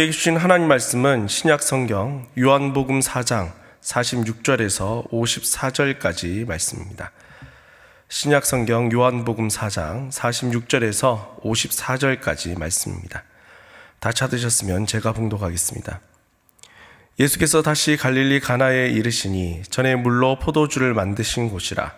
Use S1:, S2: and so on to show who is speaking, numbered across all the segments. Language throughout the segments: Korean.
S1: 우리에게 주신 하나님 말씀은 신약 성경 요한복음 4장 46절에서 54절까지 말씀입니다. 신약 성경 요한복음 4장 46절에서 54절까지 말씀입니다. 다 찾으셨으면 제가 봉독하겠습니다. 예수께서 다시 갈릴리 가나에 이르시니 전에 물로 포도주를 만드신 곳이라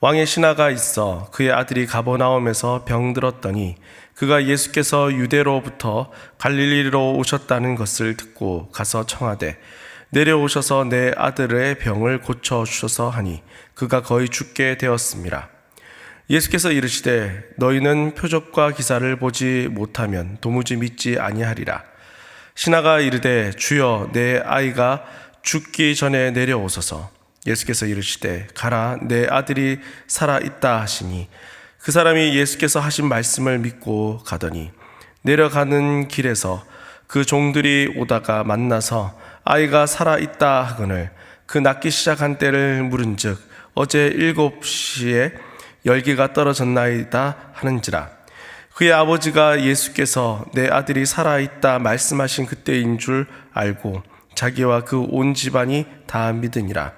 S1: 왕의 신하가 있어 그의 아들이 가버나움에서 병들었더니 그가 예수께서 유대로부터 갈릴리로 오셨다는 것을 듣고 가서 청하되 내려오셔서 내 아들의 병을 고쳐 주셔서 하니 그가 거의 죽게 되었습니다. 예수께서 이르시되 너희는 표적과 기사를 보지 못하면 도무지 믿지 아니하리라. 신하가 이르되 주여 내 아이가 죽기 전에 내려오소서. 예수께서 이르시되 가라 내 아들이 살아 있다 하시니 그 사람이 예수께서 하신 말씀을 믿고 가더니 내려가는 길에서 그 종들이 오다가 만나서 아이가 살아 있다 하거늘 그 낫기 시작한 때를 물은즉 어제 일곱 시에 열기가 떨어졌나이다 하는지라. 그의 아버지가 예수께서 내 아들이 살아 있다 말씀하신 그때인 줄 알고 자기와 그 온 집안이 다 믿으니라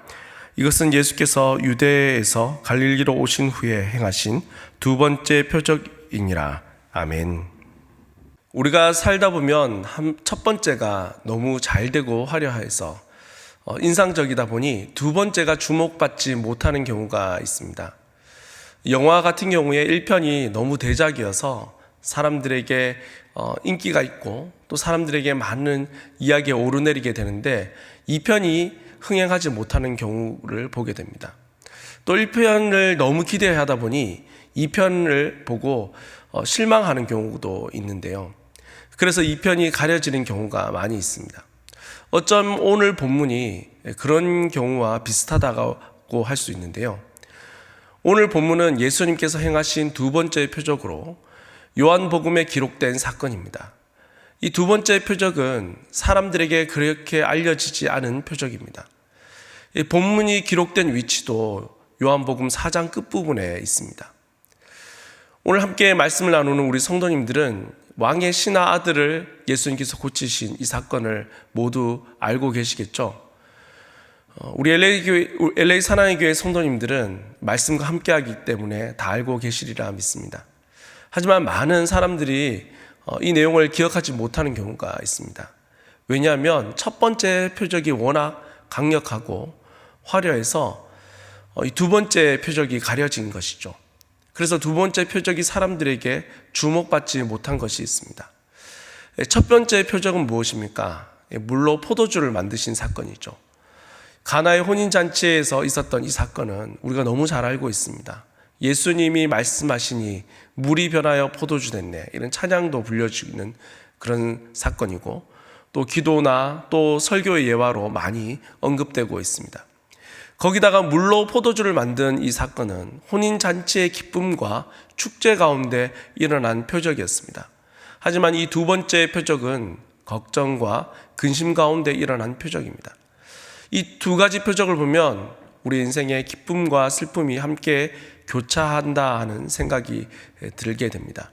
S1: 이것은 예수께서 유대에서 갈릴리로 오신 후에 행하신 두 번째 표적이니라. 아멘. 우리가 살다 보면 한, 첫 번째가 너무 잘 되고 화려해서 어, 인상적이다 보니 두 번째가 주목받지 못하는 경우가 있습니다. 영화 같은 경우에 1편이 너무 대작이어서 사람들에게 어, 인기가 있고 또 사람들에게 많은 이야기에 오르내리게 되는데 2편이 흥행하지 못하는 경우를 보게 됩니다. 또 1편을 너무 기대하다 보니 2편을 보고 어, 실망하는 경우도 있는데요. 그래서 2편이 가려지는 경우가 많이 있습니다. 어쩜 오늘 본문이 그런 경우와 비슷하다고 할 수 있는데요. 오늘 본문은 예수님께서 행하신 두 번째 표적으로 요한복음에 기록된 사건입니다. 이 두 번째 표적은 사람들에게 그렇게 알려지지 않은 표적입니다. 이 본문이 기록된 위치도 요한복음 4장 끝부분에 있습니다. 오늘 함께 말씀을 나누는 우리 성도님들은 왕의 신하 아들을 예수님께서 고치신 이 사건을 모두 알고 계시겠죠? 어, 우리 LA 교회, LA 사랑의 교회 성도님들은 말씀과 함께 하기 때문에 다 알고 계시리라 믿습니다. 하지만 많은 사람들이 어, 이 내용을 기억하지 못하는 경우가 있습니다. 왜냐하면 첫 번째 표적이 워낙 강력하고 화려해서 어, 이두 번째 표적이 가려진 것이죠. 그래서 두 번째 표적이 사람들에게 주목받지 못한 것이 있습니다. 예, 첫 번째 표적은 무엇입니까? 예, 물로 포도주를 만드신 사건이죠. 가나의 혼인잔치에서 있었던 이 사건은 우리가 너무 잘 알고 있습니다. 예수님이 말씀하시니 물이 변하여 포도주 됐네. 이런 찬양도 불려주는 그런 사건이고 또 기도나 또 설교의 예화로 많이 언급되고 있습니다. 거기다가 물로 포도주를 만든 이 사건은 혼인 잔치의 기쁨과 축제 가운데 일어난 표적이었습니다. 하지만 이 두 번째 표적은 걱정과 근심 가운데 일어난 표적입니다. 이 두 가지 표적을 보면 우리 인생의 기쁨과 슬픔이 함께 교차한다 하는 생각이 들게 됩니다.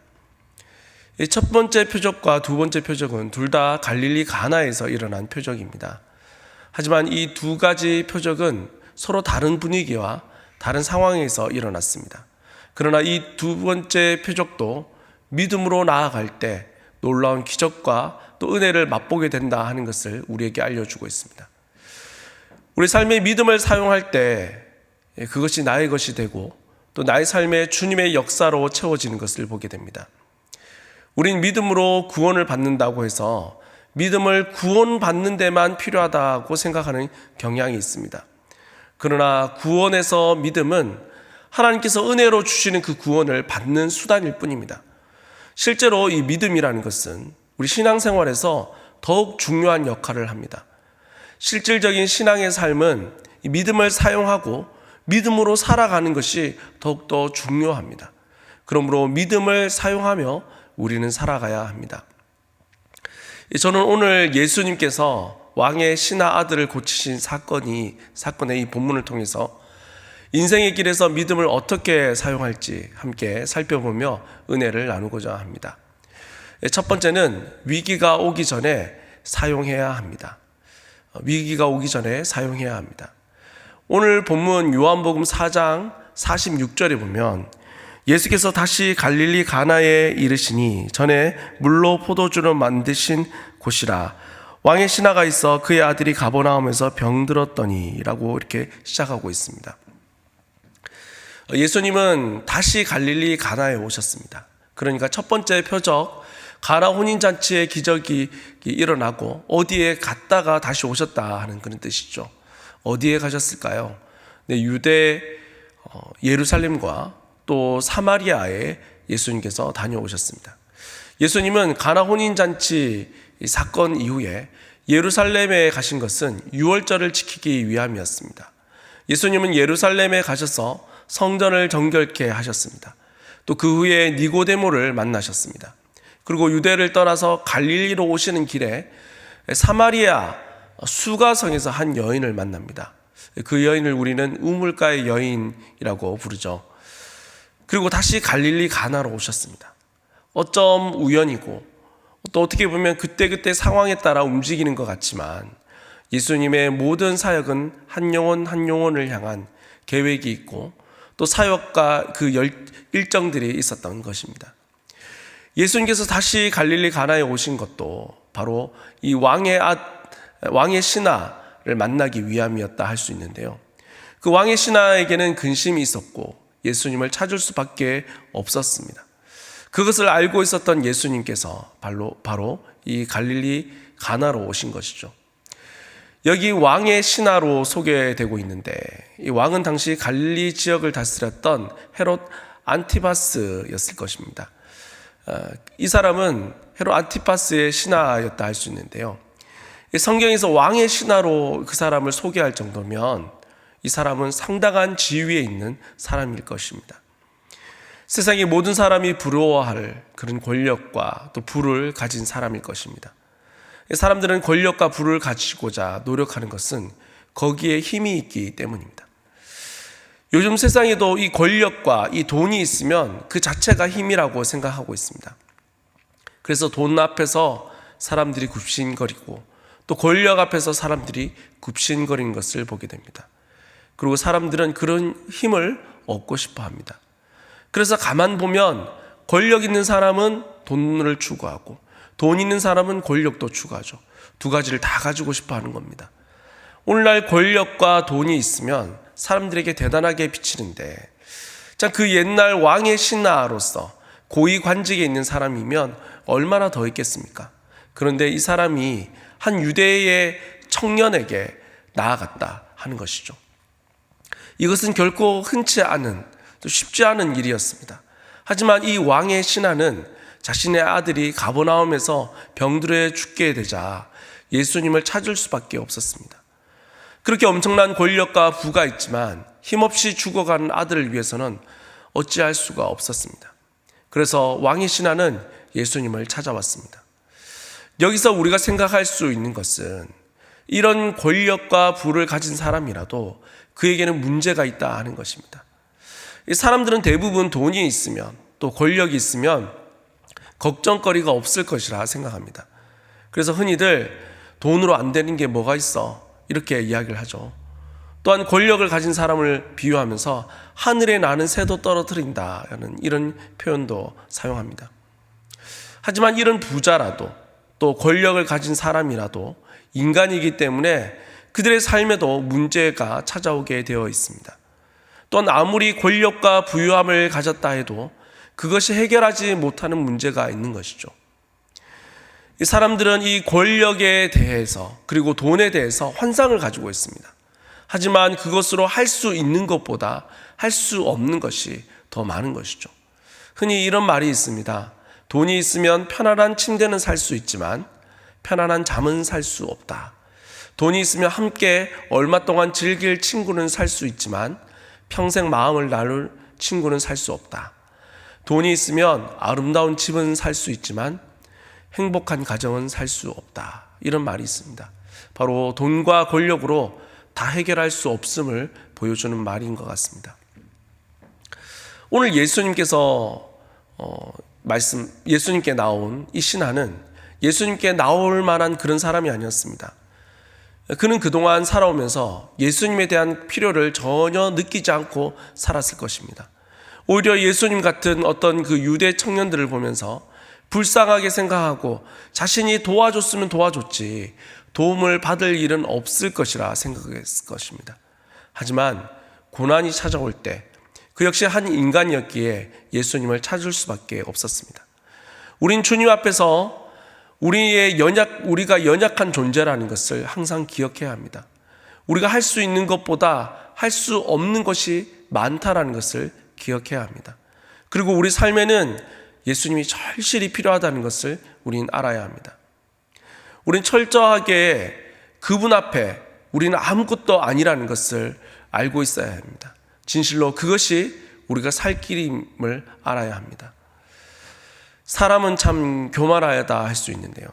S1: 첫 번째 표적과 두 번째 표적은 둘 다 갈릴리 가나에서 일어난 표적입니다. 하지만 이 두 가지 표적은 서로 다른 분위기와 다른 상황에서 일어났습니다. 그러나 이 두 번째 표적도 믿음으로 나아갈 때 놀라운 기적과 또 은혜를 맛보게 된다 하는 것을 우리에게 알려주고 있습니다. 우리 삶의 믿음을 사용할 때 그것이 나의 것이 되고 또 나의 삶에 주님의 역사로 채워지는 것을 보게 됩니다. 우린 믿음으로 구원을 받는다고 해서 믿음을 구원받는 데만 필요하다고 생각하는 경향이 있습니다. 그러나 구원에서 믿음은 하나님께서 은혜로 주시는 그 구원을 받는 수단일 뿐입니다. 실제로 이 믿음이라는 것은 우리 신앙생활에서 더욱 중요한 역할을 합니다. 실질적인 신앙의 삶은 믿음을 사용하고 믿음으로 살아가는 것이 더욱더 중요합니다. 그러므로 믿음을 사용하며 우리는 살아가야 합니다. 저는 오늘 예수님께서 왕의 신하 아들을 고치신 사건이 사건의 이 본문을 통해서 인생의 길에서 믿음을 어떻게 사용할지 함께 살펴보며 은혜를 나누고자 합니다. 첫 번째는 위기가 오기 전에 사용해야 합니다. 어, 위기가 오기 전에 사용해야 합니다. 오늘 본문 요한복음 4장 46절에 보면 예수께서 다시 갈릴리 가나에 이르시니 전에 물로 포도주를 만드신 곳이라 왕의 신하가 있어 그의 아들이 가버나움에서 병들었더니라고 이렇게 시작하고 있습니다. 예수님은 다시 갈릴리 가나에 오셨습니다. 그러니까 첫 번째 표적 가나 혼인 잔치의 기적이 일어나고 어디에 갔다가 다시 오셨다 하는 그런 뜻이죠. 어디에 가셨을까요? 네, 유대 어, 예루살렘과 또 사마리아에 예수님께서 다녀오셨습니다. 예수님은 가나 혼인 잔치 사건 이후에 예루살렘에 가신 것은 유월절을 지키기 위함이었습니다. 예수님은 예루살렘에 가셔서 성전을 정결케 하셨습니다. 또 그 후에 니고데모를 만나셨습니다. 그리고 유대를 떠나서 갈릴리로 오시는 길에 사마리아 수가성에서 한 여인을 만납니다. 그 여인을 우리는 우물가의 여인이라고 부르죠. 그리고 다시 갈릴리 가나로 오셨습니다. 어쩜 우연이고 또 어떻게 보면 그때그때 상황에 따라 움직이는 것 같지만 예수님의 모든 사역은 한 영혼 한 영혼을 향한 계획이 있고 또 사역과 그 일정들이 있었던 것입니다. 예수님께서 다시 갈릴리 가나에 오신 것도 바로 이 왕의 아, 왕의 신하를 만나기 위함이었다 할 수 있는데요. 그 왕의 신하에게는 근심이 있었고 예수님을 찾을 수밖에 없었습니다. 그것을 알고 있었던 예수님께서 바로, 바로 이 갈릴리 가나로 오신 것이죠. 여기 왕의 신하로 소개되고 있는데 이 왕은 당시 갈릴리 지역을 다스렸던 헤롯 안티바스였을 것입니다. 어, 이 사람은 헤롯 안티파스의 신하였다 할 수 있는데요. 성경에서 왕의 신하로 그 사람을 소개할 정도면 이 사람은 상당한 지위에 있는 사람일 것입니다. 세상의 모든 사람이 부러워할 그런 권력과 또 부를 가진 사람일 것입니다. 사람들은 권력과 부를 가지고자 노력하는 것은 거기에 힘이 있기 때문입니다. 요즘 세상에도 이 권력과 이 돈이 있으면 그 자체가 힘이라고 생각하고 있습니다. 그래서 돈 앞에서 사람들이 굽신거리고 또 권력 앞에서 사람들이 굽신거리는 것을 보게 됩니다. 그리고 사람들은 그런 힘을 얻고 싶어 합니다. 그래서 가만 보면 권력 있는 사람은 돈을 추구하고 돈 있는 사람은 권력도 추구하죠. 두 가지를 다 가지고 싶어 하는 겁니다. 오늘날 권력과 돈이 있으면 사람들에게 대단하게 비치는데 자, 그 옛날 왕의 신하로서 고위 관직에 있는 사람이면 얼마나 더 있겠습니까? 그런데 이 사람이 한 유대의 청년에게 나아갔다 하는 것이죠. 이것은 결코 흔치 않은 또 쉽지 않은 일이었습니다. 하지만 이 왕의 신하는 자신의 아들이 가버나움에서 병들어 죽게 되자 예수님을 찾을 수밖에 없었습니다. 그렇게 엄청난 권력과 부가 있지만 힘없이 죽어가는 아들을 위해서는 어찌할 수가 없었습니다. 그래서 왕의 신하는 예수님을 찾아왔습니다. 여기서 우리가 생각할 수 있는 것은 이런 권력과 부를 가진 사람이라도 그에게는 문제가 있다 하는 것입니다. 사람들은 대부분 돈이 있으면 또 권력이 있으면 걱정거리가 없을 것이라 생각합니다. 그래서 흔히들 돈으로 안 되는 게 뭐가 있어? 이렇게 이야기를 하죠. 또한 권력을 가진 사람을 비유하면서 하늘에 나는 새도 떨어뜨린다라는 이런 표현도 사용합니다. 하지만 이런 부자라도 또 권력을 가진 사람이라도 인간이기 때문에 그들의 삶에도 문제가 찾아오게 되어 있습니다. 또한 아무리 권력과 부유함을 가졌다 해도 그것이 해결하지 못하는 문제가 있는 것이죠. 이 사람들은 이 권력에 대해서 그리고 돈에 대해서 환상을 가지고 있습니다. 하지만 그것으로 할 수 있는 것보다 할 수 없는 것이 더 많은 것이죠. 흔히 이런 말이 있습니다. 돈이 있으면 편안한 침대는 살 수 있지만 편안한 잠은 살 수 없다. 돈이 있으면 함께 얼마 동안 즐길 친구는 살 수 있지만 평생 마음을 나눌 친구는 살 수 없다. 돈이 있으면 아름다운 집은 살 수 있지만 행복한 가정은 살 수 없다. 이런 말이 있습니다. 바로 돈과 권력으로 다 해결할 수 없음을 보여주는 말인 것 같습니다. 오늘 예수님께서 어, 말씀 예수님께 나온 이 신하는 예수님께 나올 만한 그런 사람이 아니었습니다. 그는 그동안 살아오면서 예수님에 대한 필요를 전혀 느끼지 않고 살았을 것입니다. 오히려 예수님 같은 어떤 그 유대 청년들을 보면서 불쌍하게 생각하고 자신이 도와줬으면 도와줬지 도움을 받을 일은 없을 것이라 생각했을 것입니다. 하지만 고난이 찾아올 때 그 역시 한 인간이었기에 예수님을 찾을 수밖에 없었습니다. 우린 주님 앞에서 우리의 연약, 우리가 연약한 존재라는 것을 항상 기억해야 합니다. 우리가 할 수 있는 것보다 할 수 없는 것이 많다라는 것을 기억해야 합니다. 그리고 우리 삶에는 예수님이 절실히 필요하다는 것을 우리는 알아야 합니다. 우리는 철저하게 그분 앞에 우리는 아무것도 아니라는 것을 알고 있어야 합니다. 진실로 그것이 우리가 살 길임을 알아야 합니다. 사람은 참 교만하다 할 수 있는데요.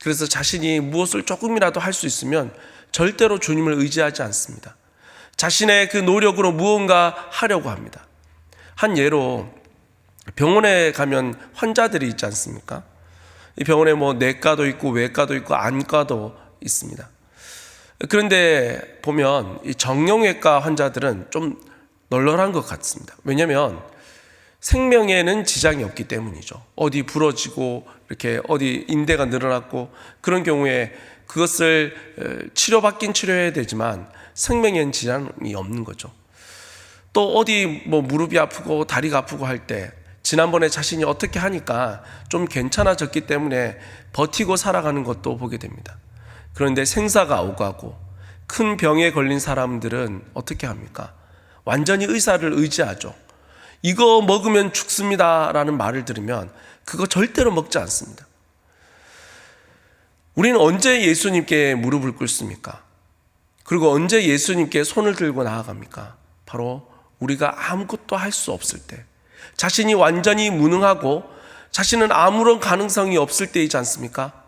S1: 그래서 자신이 무엇을 조금이라도 할 수 있으면 절대로 주님을 의지하지 않습니다. 자신의 그 노력으로 무언가 하려고 합니다. 한 예로 병원에 가면 환자들이 있지 않습니까? 이 병원에 뭐 내과도 있고 외과도 있고 안과도 있습니다. 그런데 보면 이 정형외과 환자들은 좀 널널한 것 같습니다. 왜냐하면 생명에는 지장이 없기 때문이죠. 어디 부러지고 이렇게 어디 인대가 늘어났고 그런 경우에 그것을 치료받긴 치료해야 되지만 생명에는 지장이 없는 거죠. 또 어디 뭐 무릎이 아프고 다리가 아프고 할 때 지난번에 자신이 어떻게 하니까 좀 괜찮아졌기 때문에 버티고 살아가는 것도 보게 됩니다. 그런데 생사가 오가고 큰 병에 걸린 사람들은 어떻게 합니까? 완전히 의사를 의지하죠. 이거 먹으면 죽습니다 라는 말을 들으면 그거 절대로 먹지 않습니다. 우리는 언제 예수님께 무릎을 꿇습니까? 그리고 언제 예수님께 손을 들고 나아갑니까? 바로 우리가 아무것도 할 수 없을 때, 자신이 완전히 무능하고 자신은 아무런 가능성이 없을 때이지 않습니까?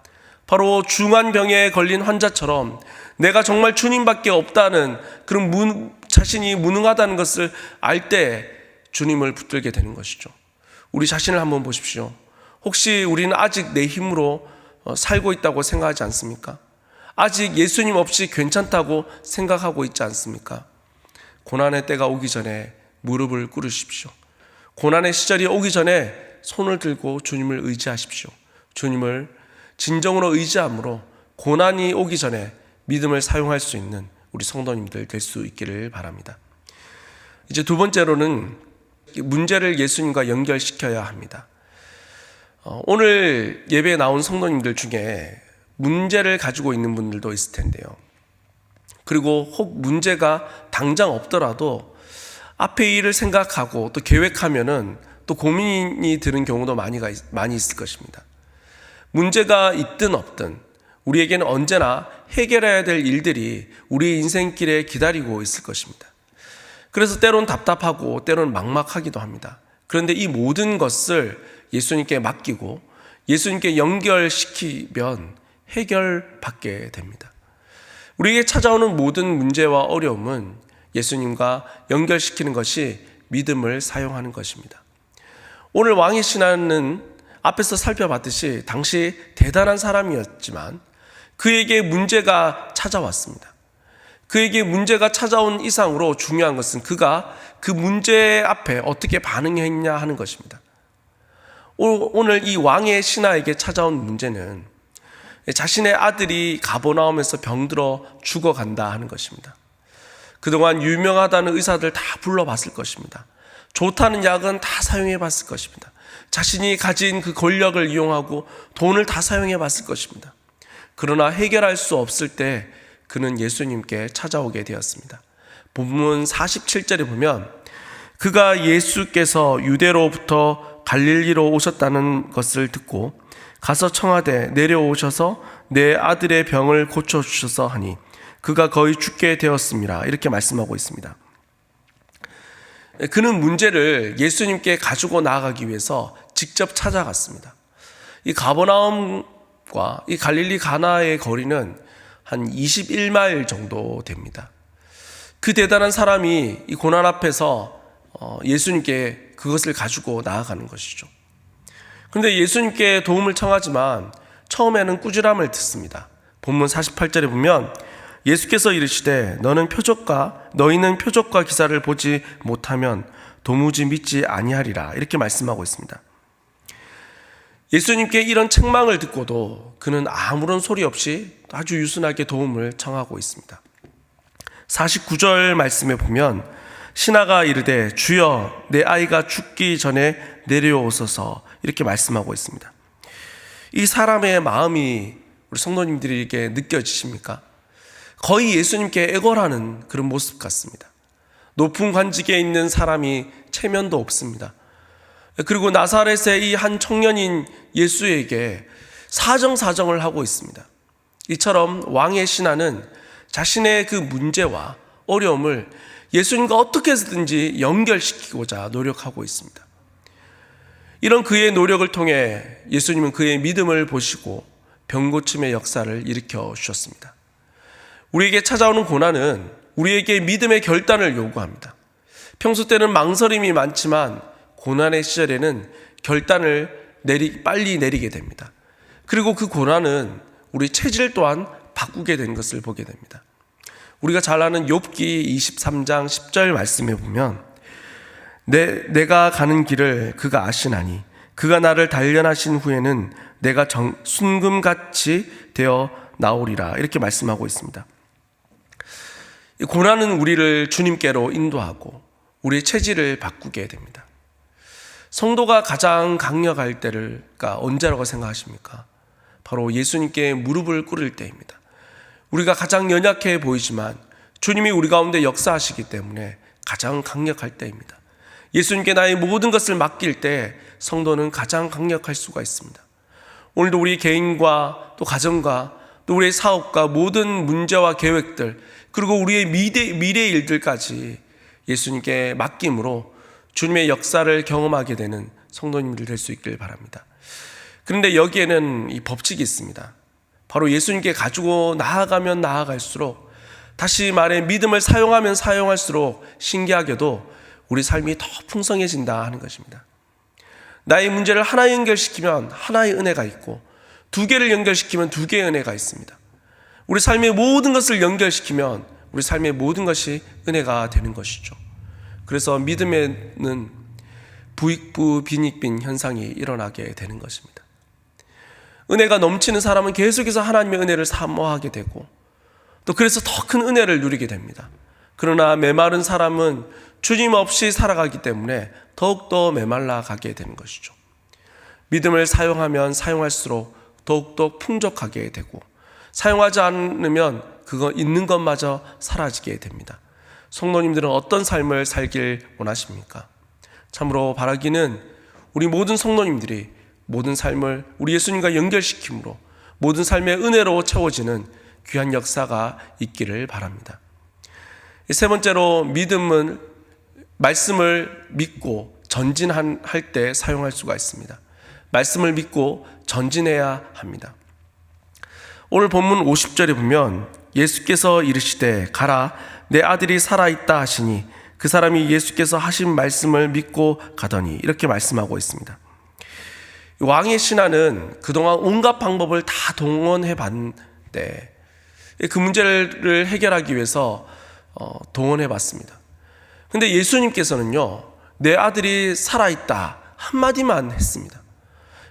S1: 바로 중한 병에 걸린 환자처럼 내가 정말 주님밖에 없다는 그런 무, 자신이 무능하다는 것을 알 때 주님을 붙들게 되는 것이죠. 우리 자신을 한번 보십시오. 혹시 우리는 아직 내 힘으로 어, 살고 있다고 생각하지 않습니까? 아직 예수님 없이 괜찮다고 생각하고 있지 않습니까? 고난의 때가 오기 전에 무릎을 꿇으십시오. 고난의 시절이 오기 전에 손을 들고 주님을 의지하십시오. 주님을 진정으로 의지함으로 고난이 오기 전에 믿음을 사용할 수 있는 우리 성도님들 될 수 있기를 바랍니다. 이제 두 번째로는 문제를 예수님과 연결시켜야 합니다. 어, 오늘 예배에 나온 성도님들 중에 문제를 가지고 있는 분들도 있을 텐데요. 그리고 혹 문제가 당장 없더라도 앞에 일을 생각하고 또 계획하면은 또 고민이 드는 경우도 많이 있을 것입니다. 문제가 있든 없든 우리에게는 언제나 해결해야 될 일들이 우리 인생길에 기다리고 있을 것입니다. 그래서 때론 답답하고 때론 막막하기도 합니다. 그런데 이 모든 것을 예수님께 맡기고 예수님께 연결시키면 해결받게 됩니다. 우리에게 찾아오는 모든 문제와 어려움은 예수님과 연결시키는 것이 믿음을 사용하는 것입니다. 오늘 왕의 신하는 앞에서 살펴봤듯이 당시 대단한 사람이었지만 그에게 문제가 찾아왔습니다. 그에게 문제가 찾아온 이상으로 중요한 것은 그가 그 문제 앞에 어떻게 반응했냐 하는 것입니다. 오늘 이 왕의 신하에게 찾아온 문제는 자신의 아들이 가보나움에서 병들어 죽어간다 하는 것입니다. 그동안 유명하다는 의사들 다 불러봤을 것입니다. 좋다는 약은 다 사용해 봤을 것입니다. 자신이 가진 그 권력을 이용하고 돈을 다 사용해 봤을 것입니다. 그러나 해결할 수 없을 때 그는 예수님께 찾아오게 되었습니다. 본문 47절에 보면 그가 예수께서 유대로부터 갈릴리로 오셨다는 것을 듣고 가서 청하되 내려오셔서 내 아들의 병을 고쳐 주셔서 하니 그가 거의 죽게 되었습니다. 이렇게 말씀하고 있습니다. 그는 문제를 예수님께 가지고 나아가기 위해서 직접 찾아갔습니다. 이 가버나움 과이 갈릴리 가나의 거리는 한 21마일 정도 됩니다. 그 대단한 사람이 이 고난 앞에서 어, 예수님께 그것을 가지고 나아가는 것이죠. 그런데 예수님께 도움을 청하지만 처음에는 꾸지람을 듣습니다. 본문 48절에 보면 예수께서 이르시되 너는 표적과 너희는 표적과 기사를 보지 못하면 도무지 믿지 아니하리라 이렇게 말씀하고 있습니다. 예수님께 이런 책망을 듣고도 그는 아무런 소리 없이 아주 유순하게 도움을 청하고 있습니다. 49절 말씀에 보면 신하가 이르되 주여 내 아이가 죽기 전에 내려오소서 이렇게 말씀하고 있습니다. 이 사람의 마음이 우리 성도님들에게 느껴지십니까? 거의 예수님께 애걸하는 그런 모습 같습니다. 높은 관직에 있는 사람이 체면도 없습니다. 그리고 나사렛의 이 한 청년인 예수에게 사정사정을 하고 있습니다. 이처럼 왕의 신하는 자신의 그 문제와 어려움을 예수님과 어떻게 해서든지 연결시키고자 노력하고 있습니다. 이런 그의 노력을 통해 예수님은 그의 믿음을 보시고 병고침의 역사를 일으켜 주셨습니다. 우리에게 찾아오는 고난은 우리에게 믿음의 결단을 요구합니다. 평소 때는 망설임이 많지만 고난의 시절에는 결단을 내리, 빨리 내리게 됩니다. 그리고 그 고난은 우리 체질 또한 바꾸게 된 것을 보게 됩니다. 우리가 잘 아는 욥기 23장 10절 말씀에 보면 내, 내가 가는 길을 그가 아시나니 그가 나를 단련하신 후에는 내가 정, 순금같이 되어 나오리라 이렇게 말씀하고 있습니다. 이 고난은 우리를 주님께로 인도하고 우리의 체질을 바꾸게 됩니다. 성도가 가장 강력할 때가 언제라고 생각하십니까? 바로 예수님께 무릎을 꿇을 때입니다. 우리가 가장 연약해 보이지만 주님이 우리 가운데 역사하시기 때문에 가장 강력할 때입니다. 예수님께 나의 모든 것을 맡길 때 성도는 가장 강력할 수가 있습니다. 오늘도 우리 개인과 또 가정과 또 우리의 사업과 모든 문제와 계획들 그리고 우리의 미래, 미래 일들까지 예수님께 맡김으로 주님의 역사를 경험하게 되는 성도님들 될 수 있길 바랍니다. 그런데 여기에는 이 법칙이 있습니다. 바로 예수님께 가지고 나아가면 나아갈수록 다시 말해 믿음을 사용하면 사용할수록 신기하게도 우리 삶이 더 풍성해진다 하는 것입니다. 나의 문제를 하나 연결시키면 하나의 은혜가 있고 두 개를 연결시키면 두 개의 은혜가 있습니다. 우리 삶의 모든 것을 연결시키면 우리 삶의 모든 것이 은혜가 되는 것이죠. 그래서 믿음에는 부익부 빈익빈 현상이 일어나게 되는 것입니다. 은혜가 넘치는 사람은 계속해서 하나님의 은혜를 사모하게 되고 또 그래서 더 큰 은혜를 누리게 됩니다. 그러나 메마른 사람은 주님 없이 살아가기 때문에 더욱더 메말라 가게 되는 것이죠. 믿음을 사용하면 사용할수록 더욱더 풍족하게 되고 사용하지 않으면 그거 있는 것마저 사라지게 됩니다. 성도님들은 어떤 삶을 살길 원하십니까? 참으로 바라기는 우리 모든 성도님들이 모든 삶을 우리 예수님과 연결시킴으로 모든 삶의 은혜로 채워지는 귀한 역사가 있기를 바랍니다. 세 번째로 믿음은 말씀을 믿고 전진할 때 사용할 수가 있습니다. 말씀을 믿고 전진해야 합니다. 오늘 본문 50절에 보면 예수께서 이르시되 가라 내 아들이 살아있다 하시니 그 사람이 예수께서 하신 말씀을 믿고 가더니 이렇게 말씀하고 있습니다. 왕의 신하는 그동안 온갖 방법을 다 동원해 봤는데 그 문제를 해결하기 위해서 어, 동원해 봤습니다. 근데 예수님께서는요, 내 아들이 살아있다. 한마디만 했습니다.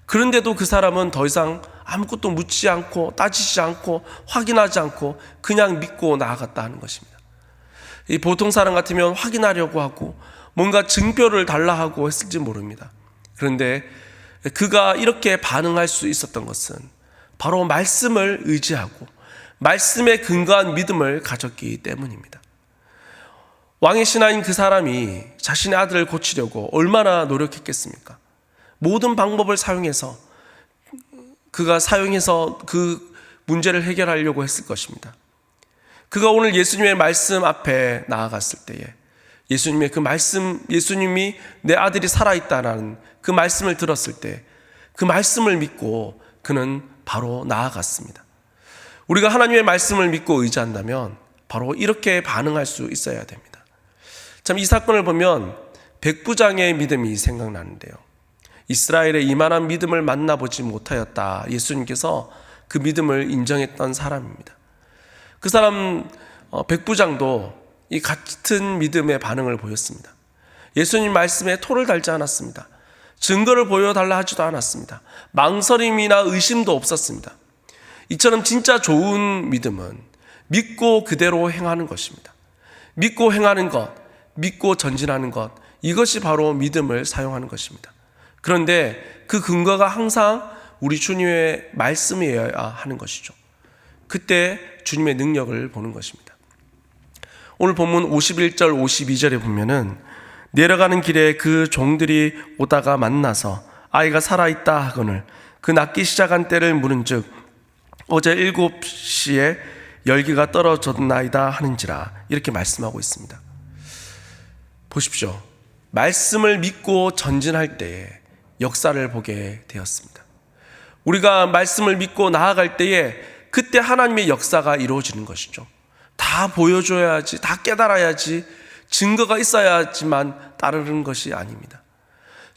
S1: 그런데도 그 사람은 더 이상 아무것도 묻지 않고 따지지 않고 확인하지 않고 그냥 믿고 나아갔다 하는 것입니다. 이 보통 사람 같으면 확인하려고 하고 뭔가 증표를 달라 하고 했을지 모릅니다. 그런데 그가 이렇게 반응할 수 있었던 것은 바로 말씀을 의지하고 말씀에 근거한 믿음을 가졌기 때문입니다. 왕의 신하인 그 사람이 자신의 아들을 고치려고 얼마나 노력했겠습니까? 모든 방법을 사용해서 그가 사용해서 그 문제를 해결하려고 했을 것입니다. 그가 오늘 예수님의 말씀 앞에 나아갔을 때에 예수님의 그 말씀, 예수님이 내 아들이 살아있다라는 그 말씀을 들었을 때 그 말씀을 믿고 그는 바로 나아갔습니다. 우리가 하나님의 말씀을 믿고 의지한다면 바로 이렇게 반응할 수 있어야 됩니다. 참 이 사건을 보면 백부장의 믿음이 생각나는데요. 이스라엘의 이만한 믿음을 만나보지 못하였다. 예수님께서 그 믿음을 인정했던 사람입니다. 그 사람 어, 백부장도 이 같은 믿음의 반응을 보였습니다. 예수님 말씀에 토를 달지 않았습니다. 증거를 보여달라 하지도 않았습니다. 망설임이나 의심도 없었습니다. 이처럼 진짜 좋은 믿음은 믿고 그대로 행하는 것입니다. 믿고 행하는 것, 믿고 전진하는 것, 이것이 바로 믿음을 사용하는 것입니다. 그런데 그 근거가 항상 우리 주님의 말씀이어야 하는 것이죠. 그때 주님의 능력을 보는 것입니다. 오늘 본문 51절 52절에 보면은 내려가는 길에 그 종들이 오다가 만나서 아이가 살아있다 하거늘 그 낳기 시작한 때를 물은 즉 어제 일곱 시에 열기가 떨어졌나이다 하는지라 이렇게 말씀하고 있습니다. 보십시오. 말씀을 믿고 전진할 때에 역사를 보게 되었습니다. 우리가 말씀을 믿고 나아갈 때에 그때 하나님의 역사가 이루어지는 것이죠. 다 보여줘야지, 다 깨달아야지, 증거가 있어야지만 따르는 것이 아닙니다.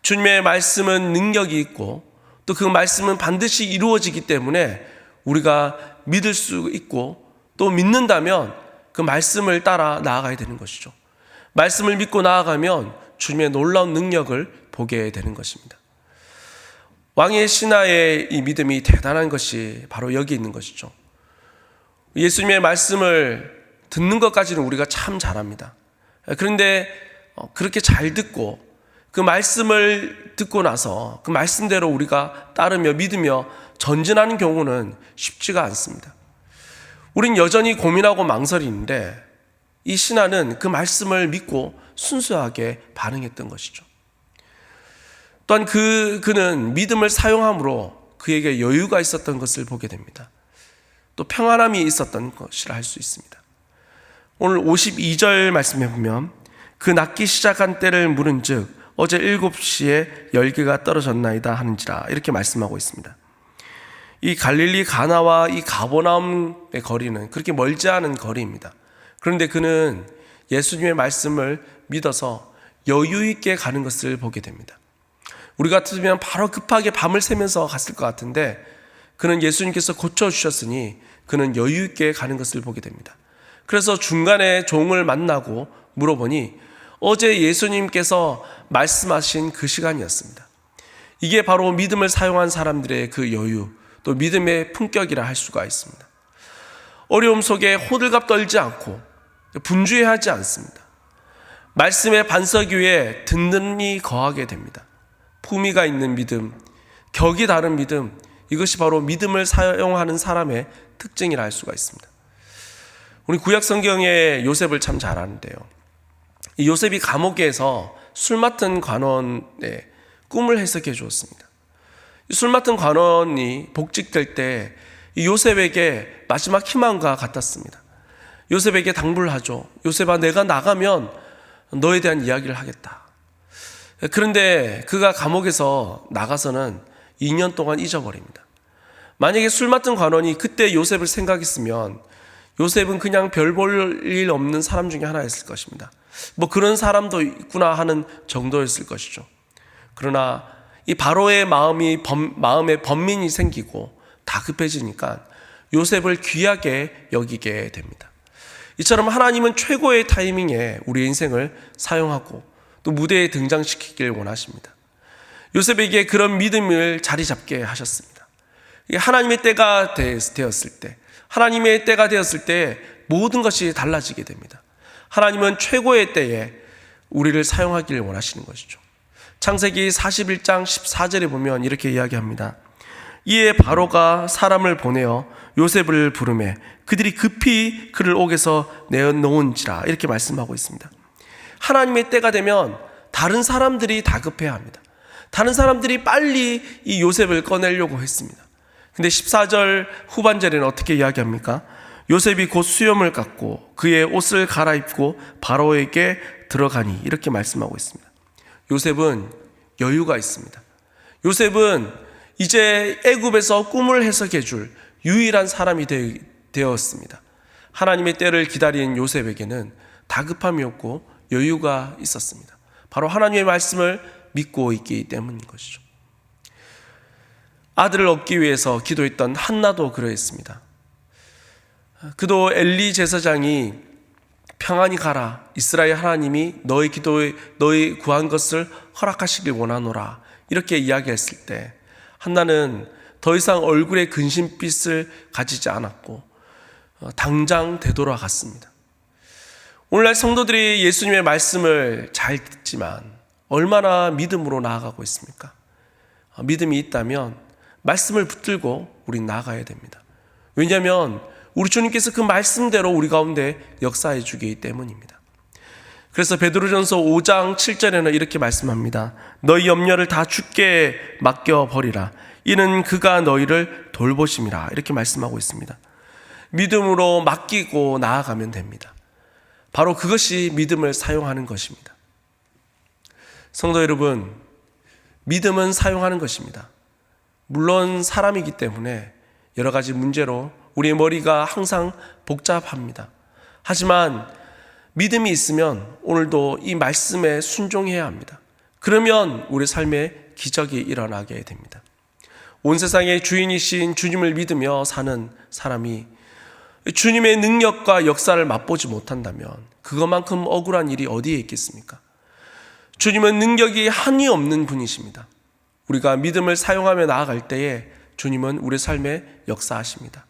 S1: 주님의 말씀은 능력이 있고 또 그 말씀은 반드시 이루어지기 때문에 우리가 믿을 수 있고 또 믿는다면 그 말씀을 따라 나아가야 되는 것이죠. 말씀을 믿고 나아가면 주님의 놀라운 능력을 보게 되는 것입니다. 왕의 신하의 이 믿음이 대단한 것이 바로 여기 있는 것이죠. 예수님의 말씀을 듣는 것까지는 우리가 참 잘합니다. 그런데 어, 그렇게 잘 듣고 그 말씀을 듣고 나서 그 말씀대로 우리가 따르며 믿으며 전진하는 경우는 쉽지가 않습니다. 우린 여전히 고민하고 망설이는데 이 신하는 그 말씀을 믿고 순수하게 반응했던 것이죠. 또한 그, 그는 믿음을 사용함으로 그에게 여유가 있었던 것을 보게 됩니다. 또 평안함이 있었던 것이라 할 수 있습니다. 오늘 52절 말씀해 보면 그 낳기 시작한 때를 물은 즉 어제 7시에 열기가 떨어졌나이다 하는지라 이렇게 말씀하고 있습니다. 이 갈릴리 가나와 이 가보나움의 거리는 그렇게 멀지 않은 거리입니다. 그런데 그는 예수님의 말씀을 믿어서 여유 있게 가는 것을 보게 됩니다. 우리 같으면 바로 급하게 밤을 새면서 갔을 것 같은데 그는 예수님께서 고쳐주셨으니 그는 여유 있게 가는 것을 보게 됩니다. 그래서 중간에 종을 만나고 물어보니 어제 예수님께서 말씀하신 그 시간이었습니다. 이게 바로 믿음을 사용한 사람들의 그 여유, 또 믿음의 품격이라 할 수가 있습니다. 어려움 속에 호들갑 떨지 않고 분주해하지 않습니다. 말씀의 반석 위에 든든히 거하게 됩니다. 품위가 있는 믿음, 격이 다른 믿음, 이것이 바로 믿음을 사용하는 사람의 특징이라 할 수가 있습니다. 우리 구약 성경에 요셉을 참 잘 아는데요. 이 요셉이 감옥에서 술 맡은 관원의 꿈을 해석해 주었습니다. 술 맡은 관원이 복직될 때 요셉에게 마지막 희망과 같았습니다. 요셉에게 당부를 하죠. 요셉아, 내가 나가면 너에 대한 이야기를 하겠다. 그런데 그가 감옥에서 나가서는 2년 동안 잊어버립니다. 만약에 술 맡은 관원이 그때 요셉을 생각했으면 요셉은 그냥 별 볼 일 없는 사람 중에 하나였을 것입니다. 뭐 그런 사람도 있구나 하는 정도였을 것이죠. 그러나 이 바로의 마음이 범, 마음에 번민이 생기고 다급해지니까 요셉을 귀하게 여기게 됩니다. 이처럼 하나님은 최고의 타이밍에 우리 인생을 사용하고 또 무대에 등장시키길 원하십니다. 요셉에게 그런 믿음을 자리 잡게 하셨습니다. 하나님의 때가 되었을 때, 하나님의 때가 되었을 때 모든 것이 달라지게 됩니다. 하나님은 최고의 때에 우리를 사용하기를 원하시는 것이죠. 창세기 41장 14절에 보면 이렇게 이야기합니다. 이에 바로가 사람을 보내어 요셉을 부르매 그들이 급히 그를 옥에서 내어놓은지라 이렇게 말씀하고 있습니다. 하나님의 때가 되면 다른 사람들이 다급해야 합니다. 다른 사람들이 빨리 이 요셉을 꺼내려고 했습니다. 근데 14절 후반절에는 어떻게 이야기합니까? 요셉이 곧 수염을 깎고 그의 옷을 갈아입고 바로에게 들어가니 이렇게 말씀하고 있습니다. 요셉은 여유가 있습니다. 요셉은 이제 애굽에서 꿈을 해석해 줄 유일한 사람이 되었습니다. 하나님의 때를 기다린 요셉에게는 다급함이 없고 여유가 있었습니다. 바로 하나님의 말씀을 믿고 있기 때문인 것이죠. 아들을 얻기 위해서 기도했던 한나도 그러했습니다. 그도 엘리 제사장이 평안히 가라. 이스라엘 하나님이 너의 기도에 너의 구한 것을 허락하시길 원하노라. 이렇게 이야기했을 때 한나는 더 이상 얼굴에 근심빛을 가지지 않았고 어, 당장 되돌아갔습니다. 오늘날 성도들이 예수님의 말씀을 잘 듣지만 얼마나 믿음으로 나아가고 있습니까? 어, 믿음이 있다면 말씀을 붙들고 우리 나아가야 됩니다. 왜냐하면 우리 주님께서 그 말씀대로 우리 가운데 역사해 주기 때문입니다. 그래서 베드로전서 5장 7절에는 이렇게 말씀합니다. 너희 염려를 다 주께 맡겨 버리라. 이는 그가 너희를 돌보심이라. 이렇게 말씀하고 있습니다. 믿음으로 맡기고 나아가면 됩니다. 바로 그것이 믿음을 사용하는 것입니다. 성도 여러분, 믿음은 사용하는 것입니다. 물론 사람이기 때문에 여러 가지 문제로 우리의 머리가 항상 복잡합니다. 하지만 믿음이 있으면 오늘도 이 말씀에 순종해야 합니다. 그러면 우리 삶에 기적이 일어나게 됩니다. 온 세상의 주인이신 주님을 믿으며 사는 사람이 주님의 능력과 역사를 맛보지 못한다면 그것만큼 억울한 일이 어디에 있겠습니까? 주님은 능력이 한이 없는 분이십니다. 우리가 믿음을 사용하며 나아갈 때에 주님은 우리 삶에 역사하십니다.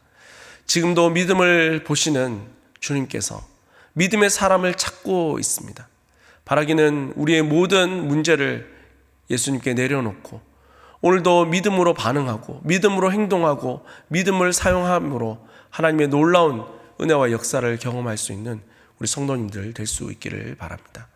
S1: 지금도 믿음을 보시는 주님께서 믿음의 사람을 찾고 있습니다. 바라기는 우리의 모든 문제를 예수님께 내려놓고 오늘도 믿음으로 반응하고 믿음으로 행동하고 믿음을 사용함으로 하나님의 놀라운 은혜와 역사를 경험할 수 있는 우리 성도님들 될 수 있기를 바랍니다.